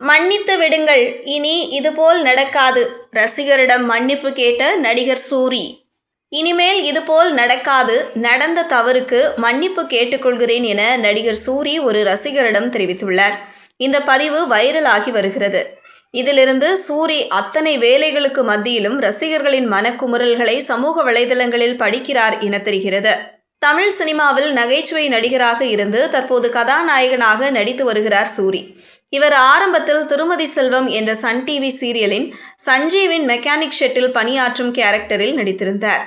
மன்னித்து விடுங்கள் இனி இதுபோல் நடக்காது. ரசிகரிடம் மன்னிப்பு கேட்ட நடிகர் சூரி இனிமேல் இதுபோல் நடக்காது நடந்த தவறுக்கு மன்னிப்பு கேட்டுக்கொள்கிறேன் என நடிகர் சூரி ஒரு ரசிகரிடம் தெரிவித்துள்ளார். இந்த பதிவு வைரலாகி வருகிறது. இதிலிருந்து சூரி அத்தனை வேலைகளுக்கு மத்தியிலும் ரசிகர்களின் மனக்குமுறல்களை சமூக வலைதளங்களில் படிக்கிறார் என தெரிகிறது. தமிழ் சினிமாவில் நகைச்சுவை நடிகராக இருந்து தற்போது கதாநாயகனாக நடித்து வருகிறார் சூரி. இவர் ஆரம்பத்தில் திருமதி செல்வம் என்ற சன் டிவி சீரியலின் சஞ்சீவின் மெக்கானிக் ஷெட்டில் பணியாற்றும் கேரக்டரில் நடித்திருந்தார்.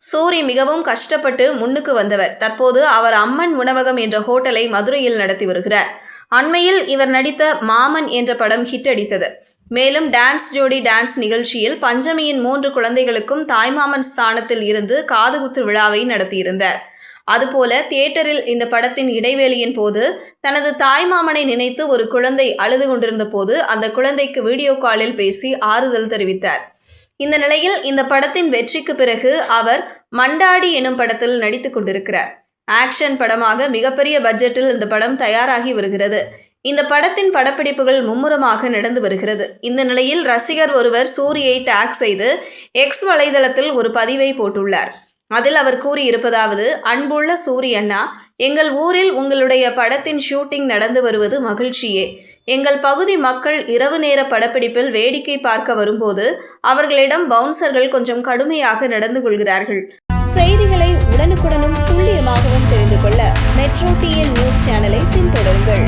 சூரி மிகவும் கஷ்டப்பட்டு முன்னுக்கு வந்தவர். தற்போது அவர் அம்மன் உணவகம் என்ற ஹோட்டலை மதுரையில் நடத்தி வருகிறார். அண்மையில் இவர் நடித்த மாமன் என்ற படம் ஹிட் அடித்தது. மேலும் டான்ஸ் ஜோடி டான்ஸ் நிகழ்ச்சியில் பஞ்சமியின் மூன்று குழந்தைகளுக்கும் தாய்மாமன் ஸ்தானத்தில் இருந்து காதுகுத்து விழாவை நடத்தியிருந்தார். அதுபோல தியேட்டரில் இந்த படத்தின் இடைவேளையின் போது தனது தாய்மாமனை நினைத்து ஒரு குழந்தை அழுது கொண்டிருந்த போது அந்த குழந்தைக்கு வீடியோ காலில் பேசி ஆறுதல் தெரிவித்தார். இந்த நிலையில் இந்த படத்தின் வெற்றிக்கு பிறகு அவர் மண்டாடி எனும் படத்தில் நடித்து கொண்டிருக்கிறார். ஆக்ஷன் படமாக மிகப்பெரிய பட்ஜெட்டில் இந்த படம் தயாராகி வருகிறது. இந்த படத்தின் படப்பிடிப்புகள் மும்முரமாக நடந்து வருகிறது. இந்த நிலையில் ரசிகர் ஒருவர் சூரியை டேக் செய்து எக்ஸ் வலைதளத்தில் ஒரு பதிவை போட்டுள்ளார். அதில் அவர் கூறியிருப்பதாவது அன்புள்ள சூரியண்ணா எங்கள் ஊரில் உங்களுடைய படத்தின் ஷூட்டிங் நடந்து வருவது மகிழ்ச்சியே. எங்கள் பகுதி மக்கள் இரவு நேர படப்பிடிப்பில் வேடிக்கை பார்க்க வரும்போது அவர்களிடம் பவுன்சர்கள் கொஞ்சம் கடுமையாக நடந்து கொள்கிறார்கள். செய்திகளை உடனுக்குடனும் துல்லியமாகவும் தெரிந்து கொள்ள மெட்ரோ டிஎன் நியூஸ் சேனலை பின்தொடருங்கள்.